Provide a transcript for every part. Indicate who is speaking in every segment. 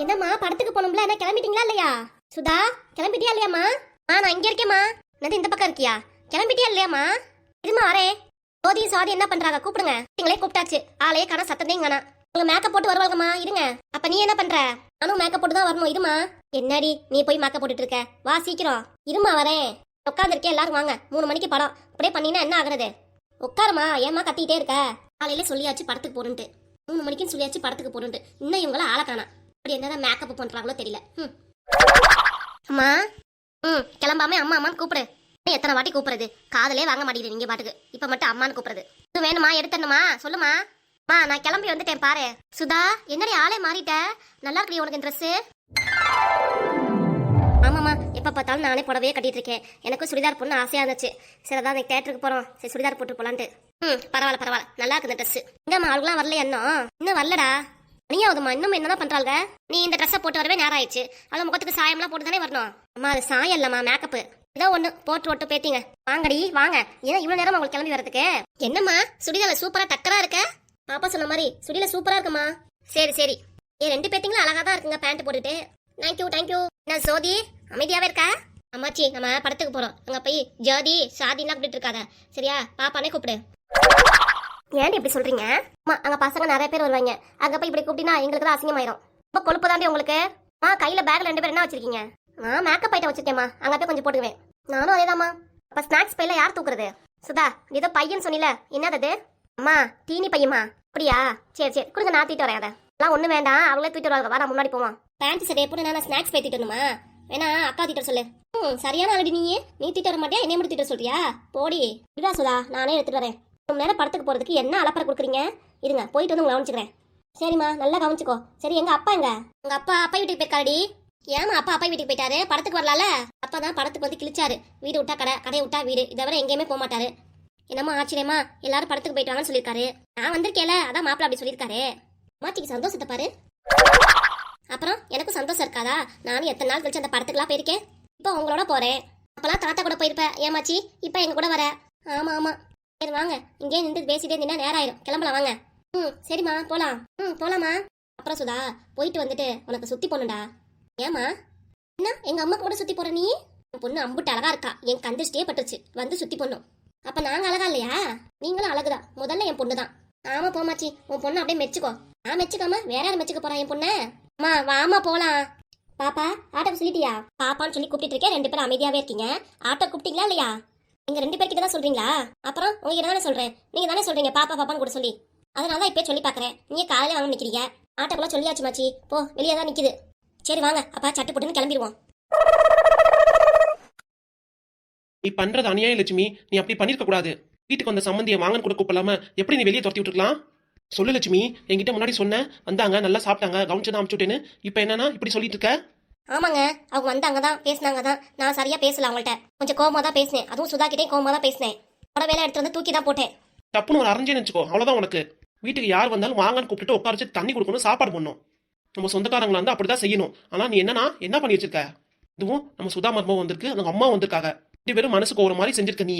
Speaker 1: என்னம்மா படத்துக்கு போனோம்ல என்ன கிளம்பிட்டீங்களா இல்லையா? சுதா கிளம்பிட்டியா இல்லையாம்மா? ஆ நான் இங்கே இருக்கேம்மா. என்னது இந்த பக்கம் இருக்கியா? கிளம்பிட்டியா இல்லையாம்மா? இருமா வரே. ஜோதி சாதி என்ன பண்றாங்க? கூப்பிடுங்க. நீங்களே கூப்பிட்டாச்சு. ஆளையே காண சத்தத்தையும் காணா உங்க மேக்கப் போட்டு வருவாங்கம்மா இருங்க. அப்ப நீ என்ன பண்ற? நானும் மேக்கப் போட்டு தான் வரணும். இருமா என்னடி நீ போய் மேக்கப் போட்டுட்டு இருக்க? வா சீக்கிரம். இருமா வரேன் உட்காந்துருக்கேன் எல்லாரும் வாங்க. மூணு மணிக்கு படம். அப்படியே பண்ணினா என்ன ஆகுறது? உட்காருமா ஏம்மா கத்திக்கிட்டே இருக்க? காலையில சொல்லியாச்சு படத்துக்கு போறேன்ட்டு மூணு மணிக்குன்னு சொல்லியாச்சு படத்துக்கு போறேன்ட்டு இன்னும் இவங்கள ஆளை காணா அப்படி என்னதான் மேக்கப் பண்றாங்களோ தெரியல. ம். அம்மா. ம் கிளம்பாம அம்மா அம்மான்னு கூப்பிடு. எத்தனை வாட்டி கூப்பிடுறது? காதலே வாங்க மாட்டேங்குது நீங்க பாட்டுக்கு. இப்ப மட்டும் அம்மான்னு கூப்பிடுறது. இது வேணுமா? எடுத்தணுமா சொல்லுமா. அம்மா நான் கிளம்பி வந்துட்டேன் பாரு. சுதா என்னடி ஆளே மாறிட்ட? நல்லா இருக்கடி உனக்கு ட்ரெஸ் ஆமாம்மா எப்போ பார்த்தாலும் நானே புடவையே கட்டிட்டு இருக்கேன். எனக்கும் சுடிதார் போடணும் ஆசையாக இருந்துச்சு. சரி அதான் இன்னைக்கு தேட்டருக்கு போகிறோம் சரி சுடிதார் போட்டு போலான்ட்டு. ம் பரவாயில்ல பரவாயில்ல. நல்லா இருக்குது ட்ரெஸ் இங்கம்மா அவளுக்குலாம் வரலையா இன்னும்? இன்னும் வரலடா. நீயாவதுமா இன்னும் என்னதான் பண்றாங்க நீ இந்த ட்ரெஸ்ஸை போட்டு வரவே நேரம் ஆயிடுச்சு. அவள் முகத்துக்கு சாயம்லாம் போட்டு தானே வரணும். அம்மா அது சாயம் இல்லம்மா மேக்கப் ஏதோ ஒண்ணு போட்டு போட்டு பேத்திங்க. வாங்கடி வாங்க. ஏன் இவ்வளவு நேரம் உங்களுக்கு கிளம்பி வரதுக்கு என்னம்மா சுடிதால சூப்பரா டக்கரா இருக்க? பாப்பா சொன்ன மாதிரி சுடியில சூப்பரா இருக்குமா? சரி சரி. ஏ ரெண்டு பேத்திங்களும் அழகா தான் இருக்குங்க பேண்ட் போட்டுட்டு. தேங்க்யூ தேங்க்யூ நான் ஜோதி அமைதியாவே இருக்கா? அம்மாச்சி நம்ம படத்துக்கு போறோம். அங்க போய் ஜோதி சாதிலாம் கூப்பிட்டு இருக்காத. சரியா? பாப்பானே கூப்பிடு. ஏன் இப்படி சொல்றீங்க? அம்மா அங்க பசங்க நிறைய பேர் வருவாங்க. அங்க போய் இப்படி கூப்பிட்டீங்கன்னா எங்களுக்கு தான் அசிங்கமாயிரும். ரொம்ப கொழுப்பு தாண்டி உங்களுக்கு. அம்மா கையில பேக்ல ரெண்டு பேர் என்ன வச்சிருக்கீங்க? ஆ மேக்கப் ஐட்டம் வச்சிருக்கேம்மா. அங்க போய் கொஞ்சம் போட்டுக்குவேன். நானும் அதேதாம்மா. அப்ப ஸ்நாக்ஸ் பையில யார் தூக்குறது? சுதா ஏதோ பையன் சொன்னில. என்னது அது? அம்மா தீனி பையமா? அப்படியா? சரி சரி. கொடுங்க நான் தூக்கிட்டு வரேன் அதை. எல்லாம் ஒண்ணு வேண்டாம். அவங்களே தூக்கிட்டு வருவாங்க. வா முன்னாடி போவான் பேண்ட் சட்டை எப்படி நான் ஸ்நாக்ஸ் போய் தூக்கிட்டு வரணுமா? வேணா அக்கா தீட்ட சொல்லு. ம் சரியான ஆல்ரெடி நீ. நீ தீட்டு வர மாட்டியா? என்னைய மட்டும் தீட்ட சொல்றியா? போடி. இதுதான் சுதா. நானே எடுத்துட்டு வரேன். ரொம்ப நேரம் படத்துக்கு போறதுக்கு என்ன அலப்பறை கொடுக்குறீங்க? இருங்க போயிட்டு வந்து உங்களை கவனிச்சுக்கிறேன். சரிம்மா நல்லா கவனிச்சுக்கோ. சரி எங்க அப்பா எங்க? உங்க அப்பா அப்பா வீட்டுக்கு போயிருக்காடி ஏமா அப்பா அப்பா வீட்டுக்கு போயிட்டாரு? படத்துக்கு வரலால அப்பா தான் படத்துக்கு வந்து கிழிச்சாரு. வீடு விட்டா கடை கடையை விட்டா வீடு. இதை வர எங்கேயுமே போக மாட்டாரு. என்னம்மா ஆச்சரியமா? எல்லாரும் படத்துக்கு போயிட்டு வாங்கன்னு சொல்லியிருக்காரு. நான் வந்திருக்கேல அதான் மாப்பிள்ள அப்படி சொல்லியிருக்காரு. மாச்சிக்கு சந்தோஷத்தை பாரு. அப்புறம் எனக்கும் சந்தோஷம் இருக்காதா? நானும் எத்தனை நாள் கழிச்சு அந்த படத்துக்குலாம் போயிருக்கேன். இப்போ உங்களோட போறேன். அப்பெல்லாம் தாத்தா கூட போயிருப்பேன் ஏமாச்சி இப்போ எங்க கூட வர? ஆமா ஆமா. சரி வாங்க. இங்கே நின்று பேசிட்டே நின்னா நேரம் ஆயிரும். கிளம்பலாம் வாங்க. ம் சரிம்மா போலாம். ம் போலாமா அப்புறம் சுதா போயிட்டு வந்துட்டு உனக்கு சுத்தி போணும்டா ஏமா என்ன? எங்க அம்மா கூட சுத்தி போற நீ? பொண்ணு அம்புட்டு அழகா இருக்கா. என் கந்திருஷ்டியே பட்டுச்சு வந்து சுத்தி போடணும். அப்ப நாங்க அழகா இல்லையா? நீங்களும் அழகுதான். முதல்ல என் பொண்ணு தான் ஆமா போமாச்சி. உன் பொண்ணு அப்படியே மெச்சுக்கோ. நான் மெச்சுக்காம வேற யாரும் மெச்சுக்க போறா என் பொண்ணு? அம்மா வாமா போலாம். பாப்பா ஆட்டோ சொல்லிட்டியா பாப்பான்னு சொல்லி கூப்பிட்டு இருக்கேன். ரெண்டு பேரும் அமைதியாவே இருக்கீங்க. ஆட்டோ கூப்பிட்டீங்களா இல்லையா? நீங்க ரெண்டு பேர்கிட்ட தான் சொல்றீங்களா? அப்புறம் உங்ககிட்ட தானே சொல்றேன். நீங்க தானே சொல்றீங்க பாப்பா பாப்பான்னு கூட சொல்லி. அதனால தான் இப்பயே சொல்லி பாக்குறேன் நீங்க காலையில வாங்க நிக்கிறீங்க. ஆட்டோக்கெல்லாம் சொல்லியாச்சு மாச்சி. போ வெளியே தான் நிக்குது. சரி வாங்க. அப்பா சட்டு போட்டுன்னு கிளம்பிடுவோம்.
Speaker 2: நீ பண்றது அநியாயம் லட்சுமி. நீ அப்படி பண்ணிருக்க கூடாது. வீட்டுக்கு வந்த சம்மந்தியை வாங்கன்னு கூட கூப்பிடலாம. எப்படி நீ வெளியே துரத்தி விட்டுருக்கலாம்? சொல்லு லட்சுமி. என்கிட்ட முன்னாடி சொன்ன. வந்தாங்க நல்லா சாப்பிட்டாங்க கவனிச்சு தான் அமுச்சுட்டேன்னு இப்போ என்னன்னா இப்படி சொல்லிட்டு இருக்க?
Speaker 1: ஆமாங்க அவங்க வந்தாங்க தான் பேசினாங்க தான் நான் சரியா பேசல அவங்கள்ட்ட. கொஞ்சம் கோவமா தான் பேசினேன். அதுவும் சுதா கிட்டே கோவமா தான் பேசினேன் புடவையில எடுத்து வந்து தூக்கி தான் போட்டேன்.
Speaker 2: தப்புன்னு ஒரு அரைஞ்சேன்னு வச்சுக்கோ அவ்வளவுதான் உனக்கு. வீட்டுக்கு யார் வந்தாலும் வாங்கன்னு கூப்பிட்டு உட்கார வச்சு தண்ணி கொடுக்கணும் சாப்பாடு பண்ணணும் நம்ம சொந்தக்காரங்களா இருந்தா அப்படிதான் செய்யணும். ஆனா நீ என்னன்னா என்ன பண்ணி வச்சிருக்க? இதுவும் நம்ம சுதா மர்மம் வந்திருக்கு அவங்க அம்மா வந்திருக்காங்க. ரெண்டு பேரும் மனசுக்கு ஒரு மாதிரி செஞ்சிருக்க நீ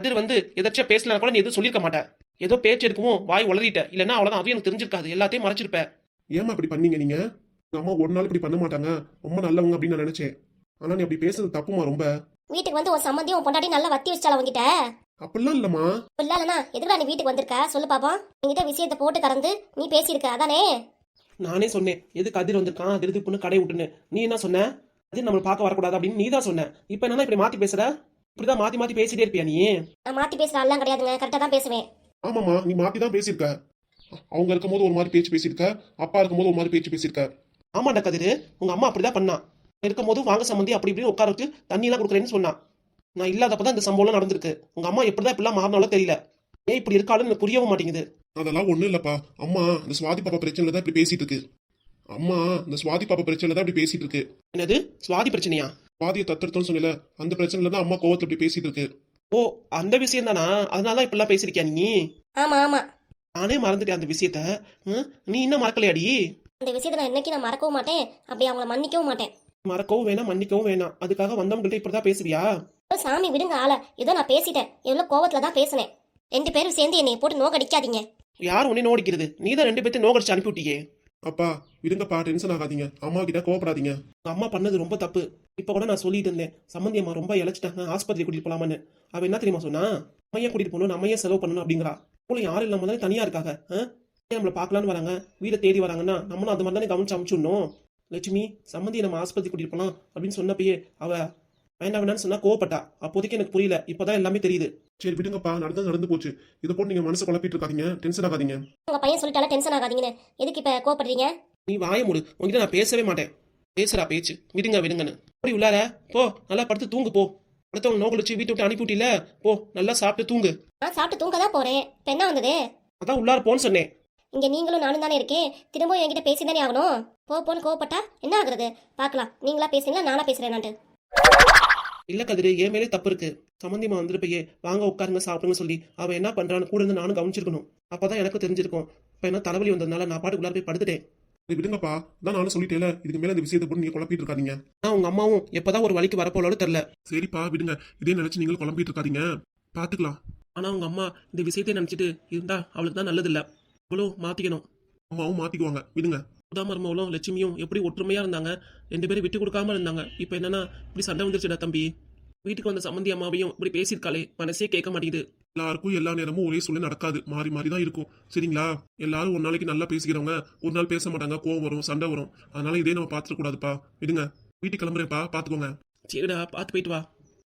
Speaker 2: அது வந்து எதாச்சும் பேசலாம் கூட நீ எதுவும் சொல்லியிருக்க மாட்ட. ஏதோ பேச்சு எடுக்கவும் வாய் உளறிட்ட. இல்லைன்னா அவ்வளவுதான். அதுவும் எனக்கு தெரிஞ்சிருக்காது. எல்லாத்தையும் மறைச்சிருப்ப.
Speaker 3: ஏமா இப்படி பண்ணீங்க நீங்க? உங்க அம்மா ஒரு நாள் இப்படி பண்ண மாட்டாங்க. ரொம்ப நல்லவங்க அப்படின்னு நான் நினைச்சேன். ஆனா நீ அப்படி பேசுறது தப்புமா ரொம்ப?
Speaker 1: வீட்டுக்கு வந்து ஒரு சம்மந்தியும் உன் பொண்டாட்டி நல்லா வத்தி வச்சால உங்ககிட்ட
Speaker 3: அப்படிலாம் இல்லம்மா.
Speaker 1: இல்ல இல்லனா எதுக்குடா நீ வீட்டுக்கு வந்திருக்க? சொல்லு பாப்போம். என்கிட்ட விஷயத்தை போட்டு கறந்து நீ பேசியிருக்க அதானே?
Speaker 2: நானே சொன்னேன். எது கதிர் வந்திருக்கான்? பொண்ணு கடை விட்டுன்னு. நீ என்ன சொன்ன? அது நம்மள பார்க்க வரக்கூடாது அப்படின்னு நீ தான் சொன்ன. இப்போ என்னன்னா இப்படி மாத்தி பேசுற? இப்படிதான் மாத்தி மாத்தி பேசிட்டே இருப்பியா நீ?
Speaker 1: நான் மாத்தி பேசுற ஆள்லாம் கிடையாதுங்க. கரெக்டா தான் பேசுவேன்.
Speaker 3: ஆமாம்மா நீ மாத்தி தான் பேசியிருக்க. அவங்க இருக்கும்போது ஒரு மாதிரி பேச்சு பேசியிருக்க. அப்பா இருக்கும்போது ஒரு மாதிரி பேச்சு பேசியிருக்க.
Speaker 2: ஆமாண்டா கதிரு. உங்க அம்மா அப்படிதான் பண்ணா. இருக்கும் போது வாங்க சம்மந்தி அப்படி இப்படி உட்கார வச்சு தண்ணி எல்லாம் கொடுக்குறேன்னு சொன்னா. நான் இல்லாதப்பதான் இந்த சம்பவம் நடந்திருக்கு. உங்க அம்மா எப்படிதான் இப்படிலாம் மாறினாலும் தெரியல. ஏன் இப்படி இருக்காளுன்னு எனக்கு புரியவும் மாட்டேங்குது.
Speaker 3: அதெல்லாம் ஒண்ணும் இல்லப்பா. அம்ா இந்த சுவாதி பாப்பா பிரச்சனைல தான் இப்படி பேசிட்டு இருக்கு. அம்மா இந்த சுவாதி பாப்பா பிரச்சனைல தான் இப்படி பேசிட்டு இருக்கு.
Speaker 2: என்னது? சுவாதி பிரச்சனையா?
Speaker 3: சுவாதியை தத்தெடுத்தோம்னு சொன்னல அந்த பிரச்சனைல தான் அம்மா கோவத்துல இப்படி பேசிட்டு இருக்கு.
Speaker 2: ஓ அந்த விஷயம் தானா அதனால தான் இப்படிலாம் பேசிருக்கியா நீ?
Speaker 1: ஆமா ஆமா.
Speaker 2: நானே மறந்துட்டேன் அந்த விஷயத்த. நீ இன்னும் மறக்கலையாடி?
Speaker 1: அந்த விஷயத்தை நான் என்னைக்கு நான் மறக்கவும் மாட்டேன். அப்படி அவங்கள மன்னிக்கவும் மாட்டேன்.
Speaker 2: மறக்கவும் வேணாம் மன்னிக்கவும் வேணாம். அதுக்காக வந்தவங்கள்ட்ட இப்படிதான் பேசுவியா?
Speaker 1: ஐயோ, சாமி விடுங்க ஆள. ஏதோ நான் பேசிட்டேன். எவ்வளவு கோவத்துல தான் பேசினேன். ரெண்டு பேரும் சேர்ந்து என்னை போட்டு நோக்கடிக்காதீங்க
Speaker 2: யார் உன்னை நோடிக்கிறது நீ தான் ரெண்டு பேர்த்தையும் நோகடிச்சு அனுப்பிவிட்டியே.
Speaker 3: அப்பா விடுங்கப்பா டென்ஷன் ஆகாதீங்க. அம்மா கிட்ட கோவப்படாதீங்க.
Speaker 2: உங்க அம்மா பண்ணது ரொம்ப தப்பு. இப்ப கூட நான் சொல்லிட்டு இருந்தேன். சம்மந்தி அம்மா ரொம்ப இழைச்சிட்டாங்க. ஆஸ்பத்திரி கூட்டிட்டு போலாமான்னு. அவ என்ன தெரியுமா சொன்னா? நம்ம ஏன் கூட்டிட்டு போகணும்? நம்ம ஏன் செலவு பண்ணணும் அப்படிங்கிறா. போல யாரும் இல்லாம தானே தனியா இருக்காங்க ஆ? நம்மளை பார்க்கலான்னு வராங்க வீடை தேடி வராங்கன்னா நம்மளும் அந்த மாதிரி தானே கவனிச்சு அமுச்சுடணும். லட்சுமி சம்மந்தி நம்ம ஆஸ்பத்திரி கூட்டிட்டு போலாம் அப்படின்னு சொன்னப்பயே அவ வேண்டாம் வேணாம்னு சொன்னா கோவப்பட்டா. அப்போதைக்கு எனக்கு புரியல இப்பதான் எல்லாமே தெரியுது.
Speaker 3: சரி விடுங்கப்பா நடந்து நடந்து போச்சு. இதை போட்டு நீங்க மனசு குழப்பிட்டு இருக்காதீங்க டென்ஷன் ஆகாதீங்க.
Speaker 1: உங்க பையன் சொல்லிட்டால டென்ஷன் ஆகாதீங்கன்னு. எதுக்கு இப்ப கோவப்படுறீங்க?
Speaker 2: நீ வாய மூடு உங்ககிட்ட நான் பேசவே மாட்டேன். பேசுறா பேச்சு விடுங்க விடுங்கன்னு. போய் உள்ளார போ நல்லா படுத்து தூங்கு போ. அடுத்தவங்க நோக்கலிச்சு வீட்டை விட்டு அனுப்பிவிட்டில போ நல்லா சாப்பிட்டு தூங்கு.
Speaker 1: நான் சாப்பிட்டு தூங்க தான் போறேன். இப்ப என்ன வந்தது?
Speaker 2: அதான் உள்ளார போன்னு சொன்னேன்.
Speaker 1: இங்க நீங்களும் நானும் தானே இருக்கேன். திரும்பவும் என்கிட்ட பேசி தானே ஆகணும்? போ போன்னு கோவப்பட்டா என்ன ஆகுறது? பார்க்கலாம் நீங்களா பேசுறீங்களா? நானா பேசுறேன்
Speaker 2: இல்ல கதிரு என் மேலே தப்பு இருக்கு. சம்மந்தியமா வந்துருப்பையே வாங்க உட்காருங்க சாப்பிடுங்க சொல்லி அவ என்ன பண்றான்னு கூட இருந்து நானும் கவனிச்சிருக்கணும். அப்பதான் எனக்கு தெரிஞ்சிருக்கும். இப்ப என்ன தலைவலி வந்ததுனால நான் பாட்டுக்கு உள்ளார போய் படுத்துட்டேன்.
Speaker 3: சரி விடுங்கப்பா. தான் நானும் சொல்லிட்டேல இதுக்கு மேல இந்த விஷயத்தை போட்டு நீங்க குழப்பிட்டு இருக்காதீங்க.
Speaker 2: ஆனா உங்க அம்மாவும் எப்பதான் ஒரு வழிக்கு வரப்போலோடு தெரியல.
Speaker 3: சரிப்பா விடுங்க. இதே நினைச்சு நீங்களும் குழம்பிட்டு இருக்காதீங்க. பாத்துக்கலாம்.
Speaker 2: ஆனா உங்க அம்மா இந்த விஷயத்தை நினைச்சிட்டு இருந்தா அவளுக்கு தான் நல்லது இல்ல அவளும் மாத்திக்கணும்.
Speaker 3: அம்மாவும் மாத்திக்குவாங்க. விடுங்க.
Speaker 2: உதாமர்மவளும் லட்சுமியும் எப்படி ஒற்றுமையா இருந்தாங்க? ரெண்டு பேரும் விட்டு கொடுக்காம இருந்தாங்க. இப்போ என்னன்னா இப்படி சண்டை வந்துருச்சுடா தம்பி. வீட்டுக்கு வந்த சம்மந்தி அம்மாவையும் இப்படி பேசியிருக்காளே. மனசே கேட்க மாட்டேங்குது.
Speaker 3: எல்லாருக்கும் எல்லா நேரமும் ஒரே சொல்ல நடக்காது. மாறி மாறி தான் இருக்கும். சரிங்களா? எல்லாரும் ஒரு நாளைக்கு நல்லா பேசிக்கிறவங்க ஒரு நாள் பேச மாட்டாங்க. கோவம் வரும் சண்டை வரும். அதனால இதே நம்ம பாத்துக்க கூடாதுப்பா. விடுங்க. வீட்டுக்கு கிளம்புறேன்ப்பா. பாத்துக்கோங்க
Speaker 2: சரிடா பார்த்து போயிட்டு வா.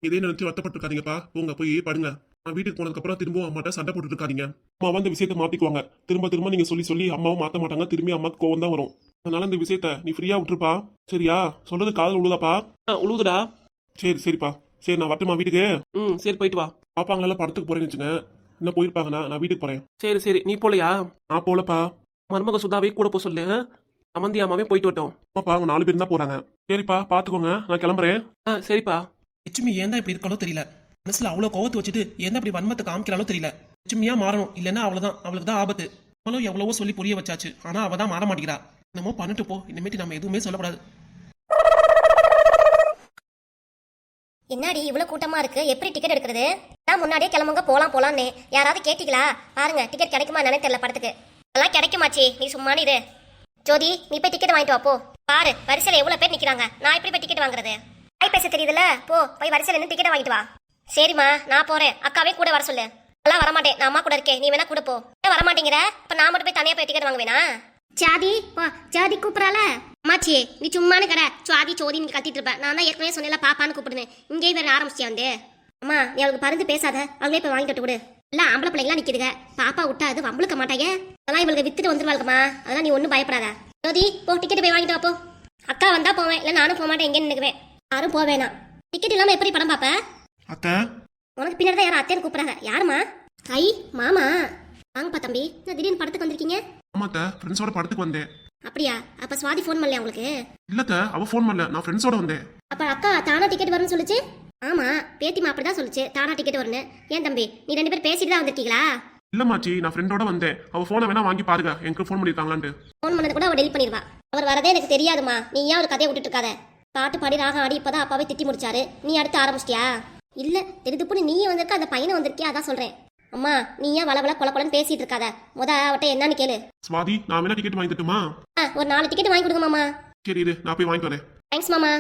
Speaker 3: இதே நினைச்சு வருத்தப்பட்டிருக்காதீங்கப்பா. போங்க போய் படுங்க. நான் வீட்டுக்கு போனதுக்கு அப்புறம் திரும்பவும் அம்மாட்ட சண்டை போட்டுட்டு இருக்காதீங்க அம்மாவை இந்த விஷயத்த மாத்திக்குவாங்க. திரும்ப திரும்ப நீங்க சொல்லி சொல்லி அம்மாவும் மாத்த மாட்டாங்க. திரும்பி அம்மாக்கு கோவம் தான் வரும். அதனால இந்த விஷயத்த நீ ஃப்ரீயா விட்டுருப்பா. சரியா? சொல்றது காதல் உழுதாப்பா.
Speaker 2: ஆ உழுவுதுடா
Speaker 3: சரி சரிப்பா. சரி நான் வரட்டுமா வீட்டுக்கு?
Speaker 2: ம் சரி போயிட்டு வா.
Speaker 3: பாப்பாங்களெல்லாம் படத்துக்கு போறேன்னு வச்சுங்க என்ன போயிருப்பாங்கண்ணா நான் வீட்டுக்கு போறேன்.
Speaker 2: சரி சரி. நீ போலையா?
Speaker 3: நான் போலப்பா.
Speaker 2: மருமக சுதாவே கூட போக சொல்லு. சம்மந்தி அம்மாவே போயிட்டு வரட்டும்.
Speaker 3: அம்மாப்பா அவங்க நாலு பேர் தான் போறாங்க. சரிப்பா பாத்துக்கோங்க. நான் கிளம்புறேன்.
Speaker 2: ஆ சரிப்பா. லட்சுமி ஏன் தான் இப்படி இருக்காளோ தெரியல. மனசுல அவ்வளோ கோவத்தை வச்சுட்டு என்ன அப்படி வன்மத்தை காமிக்கிறாலோ தெரியல. லட்சுமியா மாறணும். இல்லைன்னா அவ்வளவுதான். அவளுக்கு தான் ஆபத்து. அவளும் எவ்வளவோ சொல்லி புரிய வச்சாச்சு. ஆனா அவ தான் மாற மாட்டேங்கிறா. என்னமோ பண்ணிட்டு போ. இனிமேட்டு நம்ம எதுவுமே சொல்லக்கூடாது.
Speaker 1: என்னடி இவ்வளவு கூட்டமா இருக்கு? எப்படி டிக்கெட் எடுக்கிறது? நான் முன்னாடியே கிளம்புங்க. போலாம் போலாம்னே. யாராவது கேட்டீங்களா? பாருங்க டிக்கெட் கிடைக்குமா என்னன்னு தெரியல படத்துக்கு. அதெல்லாம் கிடைக்குமாச்சி. நீ சும்மானு இரு. ஜோதி நீ போய் டிக்கெட் வாங்கிட்டு வா போ. பாரு வரிசையில எவ்வளவு பேர் நிக்கிறாங்க. நான் எப்படி போய் டிக்கெட் வாங்குறது? வாய் பேச தெரியுதுல போ போய் வரிசையில நின்று டிக்கெட் வாங்கிட்டு வா. சரிம்மா நான் போறேன். அக்காவே கூட வர சொல்லு. எல்லாம் வரமாட்டேன். நான் அம்மா கூட இருக்கேன். நீ வேணா கூட போ. வர வரமாட்டேங்கிற? இப்ப நான் மட்டும் போய் தனியா போய் டிக்கெட் வாங்குவேனா? ஜாதி ஜாதி கூப்பிடறால அம்மாச்சி நீ சும்மானு கடை. சுவாதி சோதி நீ கத்திட்டு இருப்ப. நான் தான் ஏற்கனவே சொன்னேன்ல பாப்பான்னு கூப்பிடுவேன். இங்கேயே வேற ஆரம்பிச்சியா வந்து? அம்மா நீ அவளுக்கு பருந்து பேசாத. அவங்களே போய் வாங்கிட்டு விடு எல்லாம் ஆம்பளை பிள்ளைங்களாம் நிக்குதுங்க. பாப்பா விட்டா அது வம்பளுக்க மாட்டாங்க. அதெல்லாம் இவளுக்கு வித்துட்டு வந்துருவாளுக்கம்மா. அதெல்லாம் நீ ஒன்றும் பயப்படாத. ஜோதி போ. டிக்கெட் போய் வாங்கிட்டு வா போ. அக்கா வந்தா போவேன். இல்லை நானும் போக மாட்டேன் எங்கே நின்னுக்குவேன். யாரும் போவேணாம். டிக்கெட் இல்லாமல் எப்படி படம் பார்ப்பேன்
Speaker 3: அக்கா
Speaker 1: உனக்கு பின்னாடி தான் யாரும் அத்தைன்னு கூப்பிடுறாங்க. யாருமா ஐ மாமா. வாங்கப்பா தம்பி. என்ன திடீர்னு படத்துக்கு வந்திருக்கீங்க?
Speaker 3: ஆமாத்த ஃப்ரெண்ட்ஸோட படத்துக்கு வந்தேன்.
Speaker 1: அப்படியா? அப்ப சுவாதி ஃபோன் பண்ணலையா உங்களுக்கு?
Speaker 3: இல்லத்த அவ ஃபோன் பண்ணல. நான் ஃப்ரெண்ட்ஸோட வந்தேன்.
Speaker 1: அப்ப அக்கா தானா டிக்கெட் வரும்னு சொல்லுச்சு? ஆமா. பேத்திமா அப்படிதான் சொல்லுச்சு. தானா டிக்கெட் வரும்னு. ஏன் தம்பி? நீ ரெண்டு பேரும் பேசிட்டு தான் வந்திருக்கீங்களா?
Speaker 3: இல்ல மாச்சி நான் ஃப்ரெண்டோட வந்தேன். அவ போனை வேணா வாங்கி பாருங்க. எனக்கு ஃபோன் பண்ணிருக்காங்களான்ட்டு.
Speaker 1: ஃபோன் பண்ணது கூட அவ டெலிட் பண்ணிடுவா. அவர் வரதே எனக்கு தெரியாதுமா நீ ஏன் ஒரு கதையை விட்டுட்டு இருக்காத? பாட்டு பாடி ராகம் ஆடி இப்பதான் அப்பாவே திட்டி முடிச்சாரு. நீ அடுத்து ஆரம்பிச்சிட்டியா? இல்ல திருதுப்புன்னு நீயே வந்திருக்க அந்த பையனை வந்திருக்கியா? அதான் சொல்றேன். அம்மா நீ ஏன் வளவள கொல கொலன்னு பேசிட்டு இருக்காத? முத அவட்ட என்னன்னு கேளு.
Speaker 3: சுவாதி நான் வேணா டிக்கெட் வாங்கி தட்டுமா?
Speaker 1: ஆ, ஒரு நாலு டிக்கெட் வாங்கி கொடுங்க மாமா.
Speaker 3: சரி இரு நான் போய் வாங்கிட்டு வரேன்.
Speaker 1: தேங்க்ஸ் மாமா.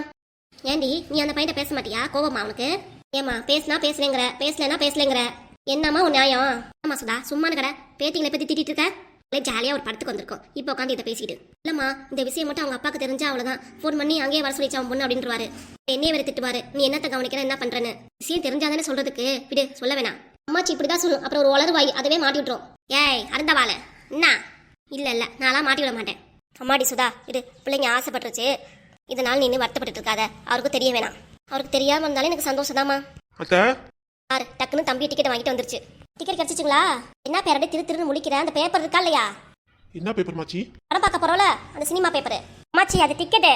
Speaker 1: ஏண்டி நீ அந்த பையன்ட்ட பேச மாட்டியா? கோவமா அவனுக்கு ஏமா பேசுனா பேசுறேங்கிற பேசலனா பேசலங்கிற. என்னம்மா உன் நியாயம்? ஆமா சுதா சும்மா கடை பேத்திங்களை பத்தி திட்டிட்டு இருக்க. இல்லை ஜாலியாக ஒரு படத்துக்கு வந்திருக்கோம். இப்போ உட்காந்து இதை பேசிட்டு இல்லம்மா இந்த விஷயம் மட்டும் அவங்க அப்பாவுக்கு தெரிஞ்சா அவ்வளோதான் ஃபோன் பண்ணி அங்கேயே வர சொல்லிச்சு அவன் பொண்ணு அப்படின்றவாரு. என்னையே வேறு திட்டுவாரு. நீ என்னத்த கவனிக்கிற என்ன பண்றேன்னு. விஷயம் தெரிஞ்சாதானே சொல்றதுக்கு. விடு சொல்ல வேணாம். அம்மாச்சி இப்படிதான் சொல்லும். அப்புறம் ஒரு உளறுவாய் அதுவே மாட்டி விட்டுரும். ஏய் அருந்தவாள என்ன? இல்ல இல்ல நான்லாம் மாட்டி விட மாட்டேன். அம்மாடி சுதா இது பிள்ளைங்க ஆசைப்பட்டுருச்சு. இதனால நீ வருத்தப்பட்டு இருக்காத. அவருக்கு தெரிய வேணாம். அவருக்கு தெரியாம இருந்தாலும் எனக்கு சந்தோஷம்
Speaker 3: அத்த
Speaker 1: பாரு டக்குன்னு தம்பி டிக்கெட் வாங்கிட்டு வந்துருச்சு. டிக்கெட் கிடைச்சிச்சுங்களா? என்ன பேரடி திரு திருன்னு முடிக்கிற அந்த பேப்பர் இருக்கா இல்லையா?
Speaker 3: என்ன பேப்பர் மாச்சி?
Speaker 1: படம் பார்க்க போறோம்ல அந்த சினிமா பேப்பர் அம்மாச்சி அது டிக்கெட்டு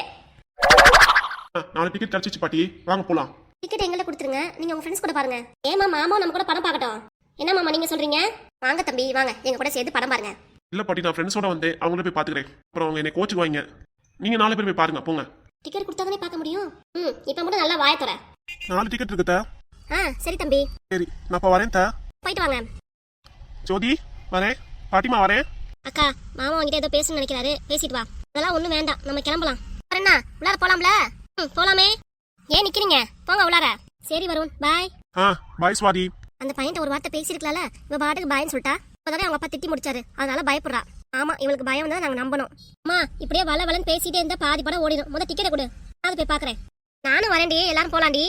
Speaker 3: நாலு டிக்கெட் கிடைச்சிச்சு பாட்டி. வாங்க போலாம்.
Speaker 1: டிக்கெட் எங்களை கொடுத்துருங்க. நீங்க உங்க ஃப்ரெண்ட்ஸ் கூட பாருங்க. ஏமா மாமா நம்ம கூட படம் பார்க்கட்டும். என்ன மாமா நீங்க சொல்றீங்க? வாங்க தம்பி வாங்க. எங்க கூட சேர்த்து படம் பாருங்க.
Speaker 3: இல்ல பாட்டி நான் ஃப்ரெண்ட்ஸோட வந்தேன். அவங்கள போய் பாத்துக்கிறேன். அப்புறம் அவங்க என்னை கோச்சுக்குவாங்க நீங்க நாலு பேர் போய் பாருங்க போங்க.
Speaker 1: டிக்கெட் கொடுத்தாதானே பார்க்க முடியும்? ம் இப்போ மட்டும் நல்லா வாய தர
Speaker 3: நாலு டிக்கெட் இருக்குதா?
Speaker 1: ஆ சரி தம்பி.
Speaker 3: சரி நான் இப்போ வரேன் தா.
Speaker 1: போயிட்டு வாங்க.
Speaker 3: ஜோதி வரேன். பாட்டிமா வரேன்.
Speaker 1: அக்கா மாமா உங்ககிட்ட ஏதோ பேசணும்னு நினைக்கிறாரு. பேசிட்டு வா. அதெல்லாம் ஒண்ணும் வேண்டாம். நம்ம கிளம்பலாம். என்ன உள்ளார போலாம்ல? ம் போலாமே. ஏன் நிக்கிறீங்க? போங்க உள்ளார. சரி வருண். பாய்.
Speaker 3: ஆ பாய் சுவாதி.
Speaker 1: அந்த பையன்ட்ட ஒரு வார்த்தை பேசிருக்கலாம்ல இவ பாட்டுக்கு பயன்னு சொல்லிட்டா. இப்பதானே அவங்க அப்பா திட்டி முடிச்சாரு. அதனால பயப்படுறா. ஆமா இவளுக்கு பயம் தான் நாங்க நம்பணும். அம்மா இப்படியே வள வளன்னு பேசிட்டே இருந்தா பாதி படம் ஓடிடும். முத டிக்கெட்டை கொடு. அது போய் பாக்குறேன். நானும் வரேன்டி. எல்லாரும் போலாண்டி.